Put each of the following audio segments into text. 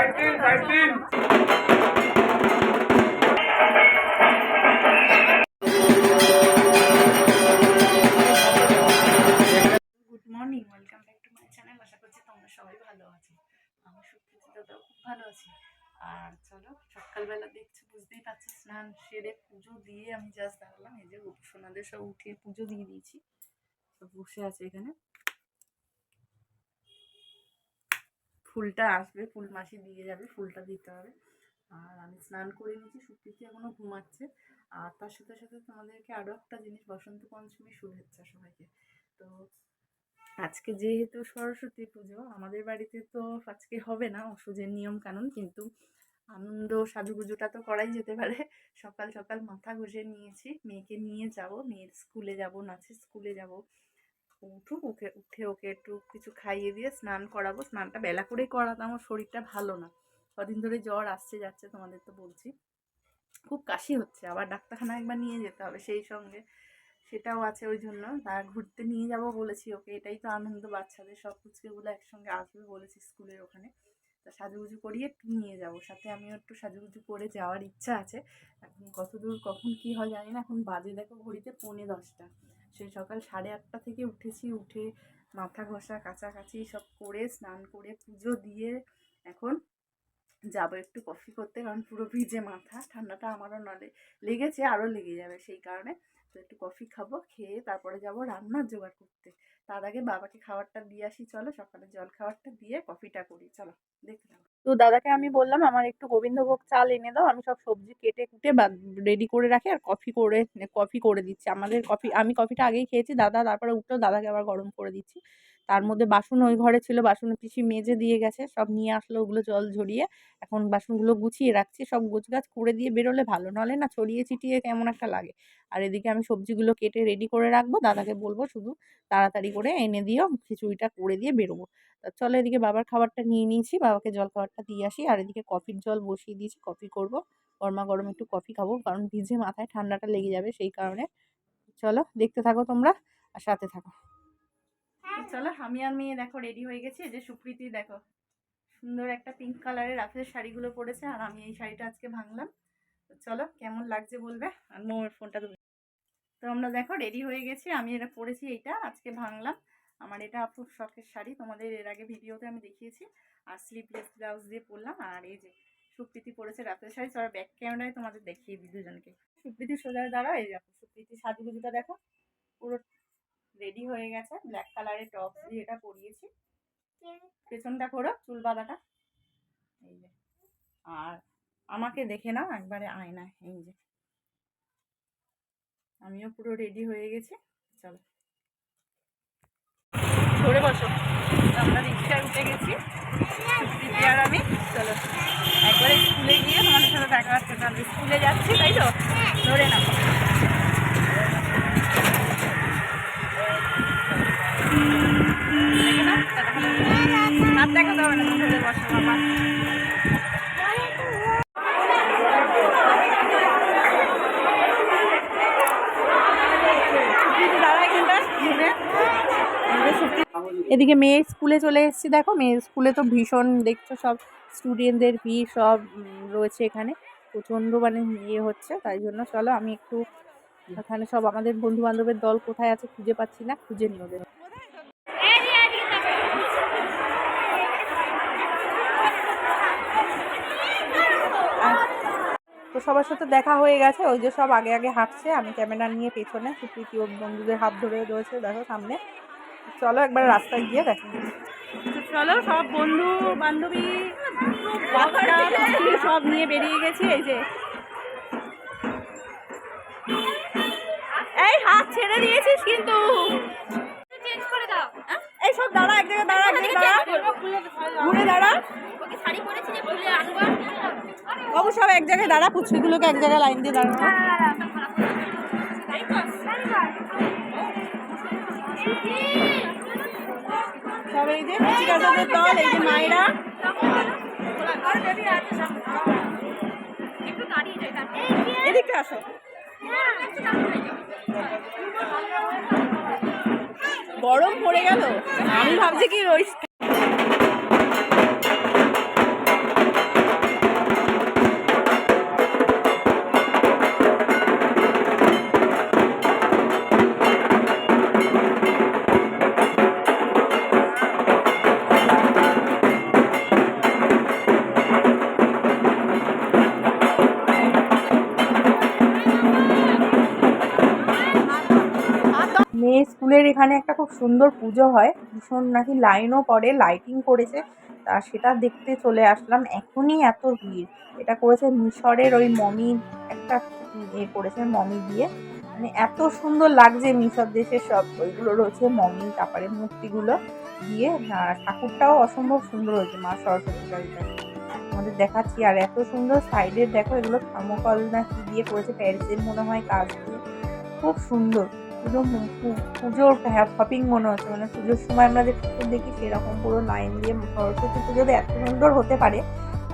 Side দিন side দিন good morning welcome back to my channel আশা করছি তোমরা সবাই ভালো আছো। আমি সুপ্রীতি দাদাও খুব ভালো আছি। আর চলো, সকালবেলা দেখছি, বুঝতেই পারছি, স্নান সেরে পুজো দিয়ে আমি জাস্ট দাঁড়ালাম। এই যে সোনাদের সব উঠিয়ে পুজো দিয়ে দিয়েছি। সব বসে আছে এখানে। ফুলটা আসবে, ফুল মাসি দিয়ে যাবে, ফুলটা দিতে হবে। আর আমি স্নান করে নিয়েছি, সুপ্রীতি এখনও ঘুমাচ্ছে। আর তার সাথে সাথে তোমাদেরকে আরও একটা জিনিস, বসন্ত পঞ্চমী শুভেচ্ছা সবাইকে। তো আজকে যেহেতু সরস্বতী পুজো, আমাদের বাড়িতে তো আজকে হবে না ওষুধের নিয়ম কানুন, কিন্তু আনন্দ সাজুগুজোটা তো করাই যেতে পারে। সকাল সকাল মাথা ঘষে নিয়েছি, মেয়েকে নিয়ে যাব, মেয়ের স্কুলে যাব, নাচের স্কুলে যাব। উঠুক ওকে উঠে, ওকে একটু কিছু খাইয়ে দিয়ে স্নান করাবো। স্নানটা বেলা করেই করাতে আমার শরীরটা ভালো না। কদিন ধরে জ্বর আসছে, যাচ্ছে তোমাদের তো বলছি। খুব কাশি হচ্ছে, আবার ডাক্তারখানা একবার নিয়ে যেতে হবে সেই সঙ্গে। সেটাও আছে ওই জন্য। তার ঘুরতে নিয়ে যাব বলেছি ওকে, এটাই তো আনন্দ, বাচ্চাদের সব পুচকেগুলো একসঙ্গে আসবে বলেছি স্কুলের ওখানে। তা সাজুগুজু করিয়ে একটু নিয়ে যাব। সাথে আমিও একটু সাজুগুজু করে যাওয়ার ইচ্ছা আছে। এখন কত দূর কখন কী হয় জানি না, এখন বাজে দেখো ঘড়িতে পৌনে দশটা। সেই সকাল সাড়ে আটটা থেকে উঠেছি, উঠে মাথা ঘষা কাছাকাছি সব করে, স্নান করে, পুজো দিয়ে এখন যাব একটু কফি করতে, কারণ পুরো ভিজে মাথা, ঠান্ডাটা আমারও নলে, লেগেছে, আরও লেগে যাবে সেই কারণে। তো একটু কফি খাব, খেয়ে তারপরে যাব রান্নার জোগাড় করতে। তার আগে বাবাকে খাবারটা দিয়ে আসি, চলো সকালে জল খাবারটা দিয়ে কফিটা করি, চলো দেখতে তো দাদাকে আমি বললাম, আমার একটু গোবিন্দভোগ চাল এনে দাও, আমি সব সবজি কেটে কুটে বা রেডি করে রাখি আর কফি করে কফি করে দিচ্ছি। আমাদের কফি আমি কফিটা আগেই খেয়েছি, দাদা তারপরে উঠেও দাদাকে আবার গরম করে দিচ্ছি। তার মধ্যে বাসন ওই ঘরে ছিল বাসন পিসি মেজে দিয়ে গেছে, সব নিয়ে আসলো ওগুলো জল ঝরিয়ে। এখন বাসনগুলো গুছিয়ে রাখছি, সব গোছগাছ করে দিয়ে বেরোলে ভালো নাহলে না ছড়িয়ে ছিটিয়ে কেমন একটা লাগে। আর এদিকে আমি সবজিগুলো কেটে রেডি করে রাখব, দাদাকে বলব শুধু তাড়াতাড়ি করে এনে দিও, খিচুড়িটা করে দিয়ে বেরোবো। চলো এদিকে বাবার খাবারটা নিয়ে নিয়েছি, বাবাকে জল খাবারটা দিয়ে আসি। আর এদিকে কফির জল বসিয়ে দিয়েছি কফি করব। গরমা গরম একটু কফি খাব, কারণ ভিজে মাথায় ঠান্ডাটা লেগে যাবে সেই কারণে। চলো দেখতে থাকো তোমরা, আর সাথে থাকো। চলো, আমি আর মেয়ে দেখো রেডি হয়ে গেছি। যে সুপ্রীতি, দেখো, সুন্দর একটা পিঙ্ক কালারের রাফের শাড়িগুলো পরেছে, আর আমি এই শাড়িটা আজকে ভাঙলাম। তো চলো, কেমন লাগছে বলবে? আর মোর ফোনটা তো আমরা দেখো রেডি হয়ে গেছি, আমি এটা পরেছি এইটা, আজকে ভাঙলাম। আমার এটা খুব শখের শাড়ি, তোমাদের এর আগে ভিডিওতে আমি দেখিয়েছি। আর স্লিভলেস ব্লাউজ দিয়ে পরলাম, আর এই যে সুপ্রীতি পরেছে রাতের শাড়ি, চলো ব্যাক ক্যামেরায় তোমাদের দেখিয়ে দিই দুজনকে। সুপ্রীতি সোজা দাঁড়া এই দেখো সুপ্রীতি সাজুগুজুটা দেখো, পুরো রেডি হয়ে গেছে। ব্ল্যাক কালারের টপ দিয়ে এটা পরিয়েছি। পেছনটা করো চুল বাঁধাটা। এই যে। আর আমাকে দেখে নাও একবারে আয়নায়, এই যে। আমিও পুরো রেডি হয়ে গেছি। চলো। ধরে বসো। আমরা রিক্সায় উঠে গেছি। আর আমি। চলো। একবারে স্কুলে গিয়ে তোমাদের সাথে দেখা হচ্ছে। স্কুলে যাচ্ছি, তাই তো? ধরে নাও। এদিকে মেয়ের স্কুলে চলে এসেছি, দেখো। মেয়ের স্কুলে তো ভীষণ দেখছ সব স্টুডেন্টদের ভিড় সব রয়েছে এখানে। প্রচণ্ড মানে ইয়ে হচ্ছে, তাই জন্য চলো আমি একটু এখানে সব আমাদের বন্ধু বান্ধবের দল কোথায় আছে খুঁজে পাচ্ছি না, খুঁজে নিয়ে সবার সাথে দেখা হয়ে গেছে ওই যে সব আগে আগে হাঁটছে আমি ক্যামেরা নিয়ে পেছনে সুপ্রীতি ওর বন্ধুদের হাত ধরে রয়েছে দেখো সামনে। চলো একবার রাস্তায় গিয়ে দেখো। চলো সব বন্ধু বান্ধবী সব নিয়ে বেরিয়ে গেছি এই যে। এই হাত ছেড়ে দিয়েছিস কিন্তু। চেঞ্জ করে দাও। এই সব দাঁড়া এক জায়গায় দাঁড়া এক জায়গায় দাঁড়া। ঘুরে দাঁড়া। ওকে শাড়ি পরেছি যে আনব। সব এক জায়গায় দাঁড়া, পুচকিগুলোকে এক জায়গায় লাইন দিয়ে দাঁড়ানো। গরম পড়ে গেল। আমি ভাবছি কি ওই খুব সুন্দর পুজো হয়। ভীষণ নাকি লাইনও পড়ে লাইটিং করেছে। তা সেটা দেখতে চলে আসলাম। এখনই এত ভিড়। এটা করেছে মিশরের ওই মমি, একটা ইয়ে করেছে মমি দিয়ে। মানে এত সুন্দর লাগছে মিশর দেশের সব। ওইগুলো রয়েছে মমি, তারপরে মূর্তিগুলো দিয়ে। আর ঠাকুরটাও অসম্ভব সুন্দর হয়েছে মা সরস্বতী কালীটা আমাদের দেখাচ্ছি। আর এত সুন্দর সাইডের দেখো, এগুলো থার্মোকল না কি দিয়ে করেছে প্যারিসের মনে হয় কাজ দিয়ে। খুব সুন্দর। পুরো মু- পু- পুজোর হপিং মনে হচ্ছে। মানে পুজোর সময় আমরা যে ঠাকুর দেখি সেরকম পুরো লাইন দিয়ে সরস্বতী পুজোতে এত সুন্দর হতে পারে।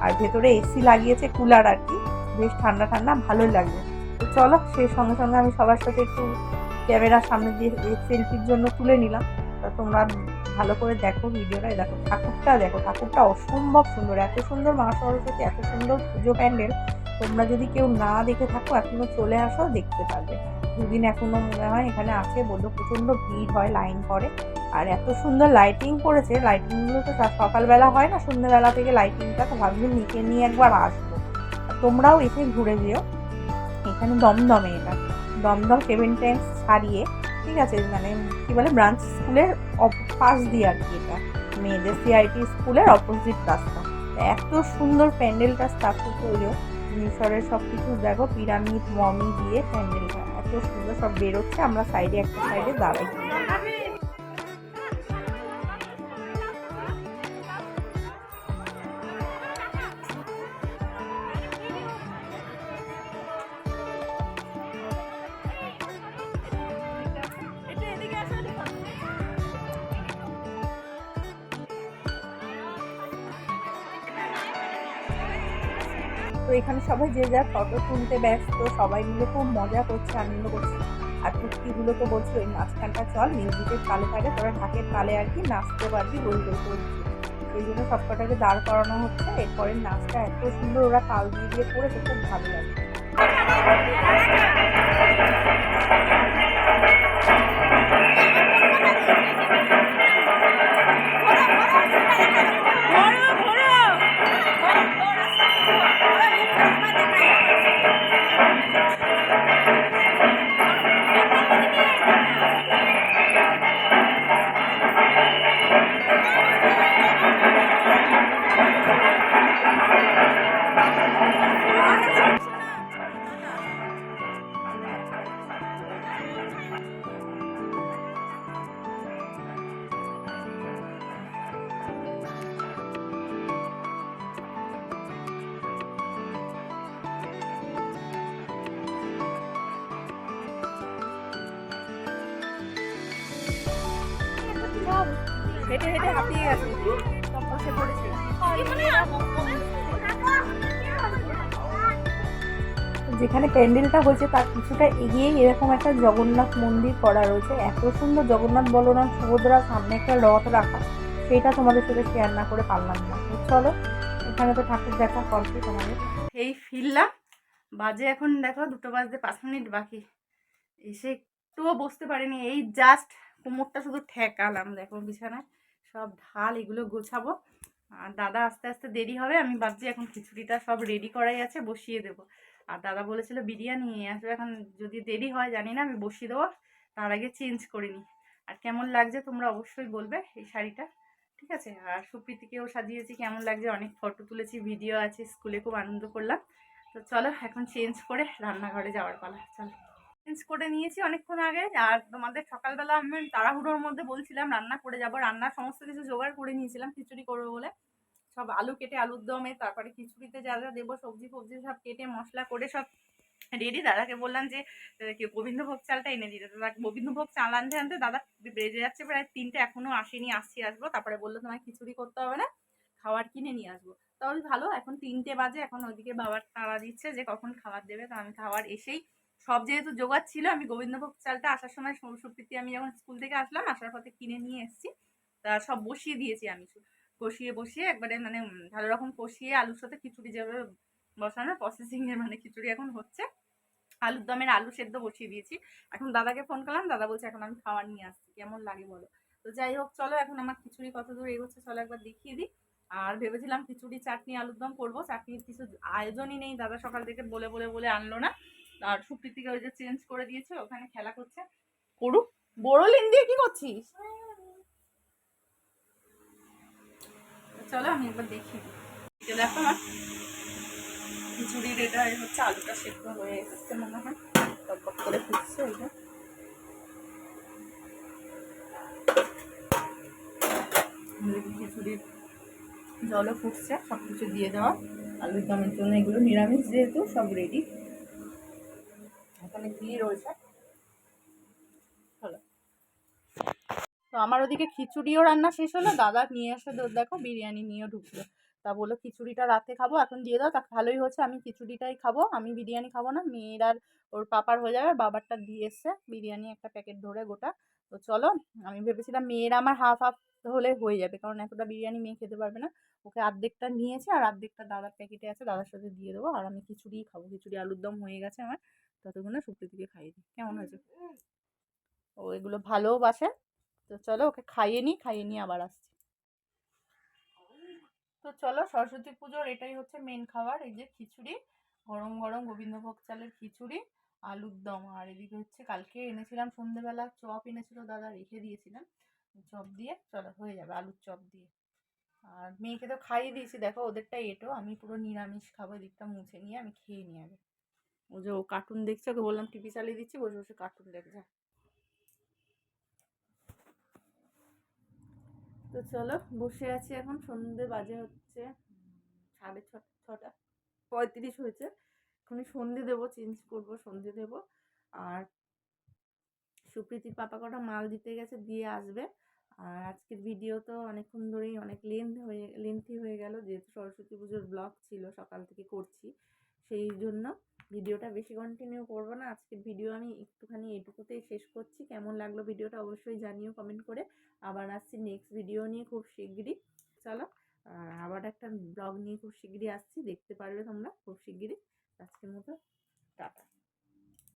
আর ভেতরে এসি লাগিয়েছে কুলার আর কি। বেশ ঠান্ডা ঠান্ডা, ভালোই লাগবে। তো চলো, সেই সঙ্গে সঙ্গে আমি সবার সাথে একটু ক্যামেরার সামনে দিয়ে সেলফির জন্য তুলে নিলাম। তা তোমরা ভালো করে দেখো ভিডিওটা দেখো, ঠাকুরটা দেখো, ঠাকুরটা অসম্ভব সুন্দর। এত সুন্দর মা সরস্বতী এত সুন্দর পুজো প্যান্ডেল। তোমরা যদি কেউ না দেখে থাকো, এখনও চলে আসো, দেখতে পারবে। দুদিন এখনও মনে হয় এখানে আছে বলল, প্রচণ্ড ভিড় হয় লাইন পড়ে আর এত সুন্দর লাইটিং করেছে। লাইটিংগুলো তো সকালবেলা হয় না, সন্ধ্যেবেলা থেকে লাইটিংটা তো ভাবছি নিচে নিয়ে একবার আসব। তোমরাও এসে ঘুরে যেও। এখানে দমদমে এটা। দমদম সেভেন টাইমস ছাড়িয়ে, ঠিক আছে মানে কি বলে ব্রাঞ্চ স্কুলের পাশ দিয়ে আর কি এটা। মেয়েদের সিআইটি স্কুলের অপোজিট রাস্তা। এত সুন্দর প্যান্ডেলটা স্থাপত্য তৈরি মিশরের সব কিছু দেখো, পিরামিড, মমি দিয়ে প্যান্ডেলটা এত সুন্দর সব বেরোচ্ছে, আমরা সাইডে একটা সাইডে দাঁড়াই। তো এখানে সবাই যে যার ফটো তুলতে ব্যস্ত, সবাই মিলে খুব মজা করছে, আনন্দ করছে। আর কুর্তিগুলো তো বলছে, ওই মাঝখানটা চল মিউজিকের তালে থাকে, তোরা ঢাকের তালে আর কি নাচতে পারবি গোল গোল করে দিচ্ছে সেই জন্য সবকটাকে দাঁড় করানো হচ্ছে এরপরের নাচটা এত সুন্দর ওরা তাল দিয়ে দিয়ে করেছে, খুব ভালো লাগে। হেঁটে হেঁটে হাঁপিয়ে গেছে। পড়েছে। যেখানে প্যান্ডেলটা হয়েছে, তার কিছুটা এগিয়েই এরকম একটা জগন্নাথ মন্দির করা রয়েছে। এত সুন্দর জগন্নাথ বলরাম সুভদ্রা সামনে একটা রথ রাখা, সেটা তোমাদের সাথে শেয়ার না করে পারলাম না। চলো, এখানে তো ঠাকুর দেখা কমপ্লিট আমাদের এই ফিরলাম। বাজে এখন দেখো দুটো বাজতে পাঁচ মিনিট বাকি। এসে একটুও বসতে পারিনি। এই জাস্ট কোমরটা শুধু ঠেকালাম, দেখো বিছানায়। সব ঢাল এগুলো গোছাবো। আর দাদা আস্তে আস্তে দেরি হবে, আমি ভাবছি এখন খিচুড়িটা সব রেডি করাই আছে, বসিয়ে দেবো। আর দাদা বলেছিল বিরিয়ানি নিয়ে আসবে, এখন যদি দেরি হয়, জানি না, আমি বসিয়ে দেবো, তার আগে চেঞ্জ করে নিই। আর কেমন লাগছে তোমরা অবশ্যই বলবে এই শাড়িটা, ঠিক আছে? আর সুপ্রীতিকেও সাজিয়েছি, কেমন লাগছে? অনেক ফটো তুলেছি ভিডিও আছে স্কুলে খুব আনন্দ করলাম। তো চলো, এখন চেঞ্জ করে রান্নাঘরে যাওয়ার পালা, চলো। চেঞ্জ করে নিয়েছি অনেকক্ষণ আগে। আর তোমাদের সকালবেলা আমি তাড়াহুড়োর মধ্যে বলছিলাম, রান্না করে যাব। রান্নার সমস্ত কিছু জোগাড় করে নিয়েছিলাম, খিচুড়ি করব বলে। সব আলু কেটে, আলুর দমে, তারপরে খিচুড়িতে যা যা দেবো, সবজি ফবজি সব কেটে, মশলা করে সব রেডি দাদাকে বললাম যে কি গোবিন্দভোগ চালটা এনে দিতে। দাদা, গোবিন্দভোগ চাল আনতে আনতে দাদা বেজে যাচ্ছে প্রায় তিনটে, এখনও আসেনি, আসছি, আসব। তারপরে বলল তোমার খিচুড়ি করতে হবে না, খাবার কিনে নিয়ে আসব। তাহলে ভালো, এখন তিনটে বাজে, এখন ওদিকে বাবার তাড়া দিচ্ছে যে কখন খাবার দেবে। তো আমি খাবার এসেই সব যেহেতু জোগাড় ছিল, আমি গোবিন্দভোগ চালটা আসার সময় সুপ্রীতি আমি যখন স্কুল থেকে আসলাম, আসার পথে কিনে নিয়ে এসেছি। তা সব বসিয়ে দিয়েছি আমি কষিয়ে বসিয়ে একবারে মানে ভালো রকম কষিয়ে আলুর সাথে খিচুড়ি যেভাবে বসানোর প্রসেসিং এর মানে খিচুড়ি এখন হচ্ছে। আলুর দমের আলু সেদ্ধ বসিয়ে দিয়েছি। এখন দাদাকে ফোন করলাম, দাদা বলছে এখন আমি খাবার নিয়ে আসছি, কেমন লাগে বলো? তো যাই হোক, চলো এখন আমার খিচুড়ি কত দূর এগোচ্ছে চলো একবার দেখিয়ে দিই। আর ভেবেছিলাম খিচুড়ি, চাটনি আলুর দম করব। চাটনির কিছু আয়োজনই নেই, দাদা সকাল থেকে বলে বলে বলে আনলো না। আর সুপ্রীতিকে ওই যে চেঞ্জ করে দিয়েছে, ওখানে খেলা করছে। করুক বোরোলিন দিয়ে কি করছিস? চলো আমি একবার দেখি। দেখো আমার খিচুড়ির এটা হচ্ছে আলুটা সেদ্ধ হয়ে এসেছে মনে হয়। টক করে ফুটছে এদিকে খিচুড়ির জলও ফুটছে সব কিছু দিয়ে দেওয়া। আলুর দমের জন্য এগুলো নিরামিষ যেহেতু, সব রেডি এখানে ঘি রয়েছে। তো আমার ওদিকে খিচুড়িও রান্না শেষ হলো। দাদা নিয়ে এসে দো- দেখো বিরিয়ানি নিয়েও ঢুকলো। তা বলল, খিচুড়িটা রাতে খাব, এখন দিয়ে দাও, তা ভালোই হচ্ছে আমি খিচুড়িটাই খাব, আমি বিরিয়ানি খাব না, মেয়ের আর ওর পাপার হয়ে যাবে, বাবারটা দিয়ে এসছে, বিরিয়ানি একটা প্যাকেট ধরে গোটা। তো চলো, আমি ভেবেছিলাম মেয়ের আমার হাফ হাফ হলে হয়ে যাবে, কারণ এতটা বিরিয়ানি মেয়ে খেতে পারবে না। ওকে অর্ধেকটা নিয়েছে, আর অর্ধেকটা দাদার প্যাকেটে আছে, দাদার সাথে দিয়ে দেবো, আর আমি খিচুড়িই খাব, খিচুড়ি আলুর দম হয়ে গেছে আমার। ততক্ষণে সুপ্রীতিকে খাইয়ে দিই। কেমন হয়েছে? ও এগুলো ভালোবাসে তো চলো ওকে খাইয়ে নিই খাইয়ে নিয়ে আবার আসছি। তো চলো সরস্বতী পুজোর এটাই হচ্ছে মেন খাবার এই যে খিচুড়ি। গরম গরম গোবিন্দভোগ চালের খিচুড়ি আলুর দম। আর এদিকে হচ্ছে কালকে এনেছিলাম সন্ধেবেলা চপ এনেছিল দাদা রেখে দিয়েছিলাম। চপ দিয়ে চলো হয়ে যাবে আলুর চপ দিয়ে। আর মেয়েকে তো খাইয়ে দিয়েছি দেখো ওদেরটা এটো আমি পুরো নিরামিষ খাব এদিকটা মুছে নিয়ে আমি খেয়ে নিই আগে। ও যে ও কার্টুন দেখছে, ওকে বললাম, টিভি চালিয়ে দিচ্ছি, বসে বসে কার্টুন দেখছে তো চলো, বসে আছি এখন, সন্ধে বাজে হচ্ছে, সাড়ে ছ, ছটা, পঁয়ত্রিশ হয়েছে। এখনই সন্ধে দেবো চেঞ্জ করব, সন্ধে দেবো। আর সুপ্রীতির পাপা কটা মাল দিতে গেছে, দিয়ে আসবে। আর আজকের ভিডিও তো অনেকক্ষণ ধরেই, অনেক লেন্থ হয়ে লেন্থি হয়ে গেল। যেহেতু সরস্বতী পুজোর ব্লগ ছিল, সকাল থেকে করছি, সেই জন্য ভিডিওটা বেশি কন্টিনিউ করব না। আজকের ভিডিও আমি একটুখানি এটুকুতেই শেষ করছি। কেমন লাগল ভিডিওটা অবশ্যই জানিও কমেন্ট করে। আবার আসছি নেক্সট ভিডিও নিয়ে খুব শিগগিরই। চলো আবার একটা ব্লগ নিয়ে খুব শিগগিরই আসছি। দেখতে পারবে তোমরা খুব শিগগিরই। আজকের মতো, টাটা।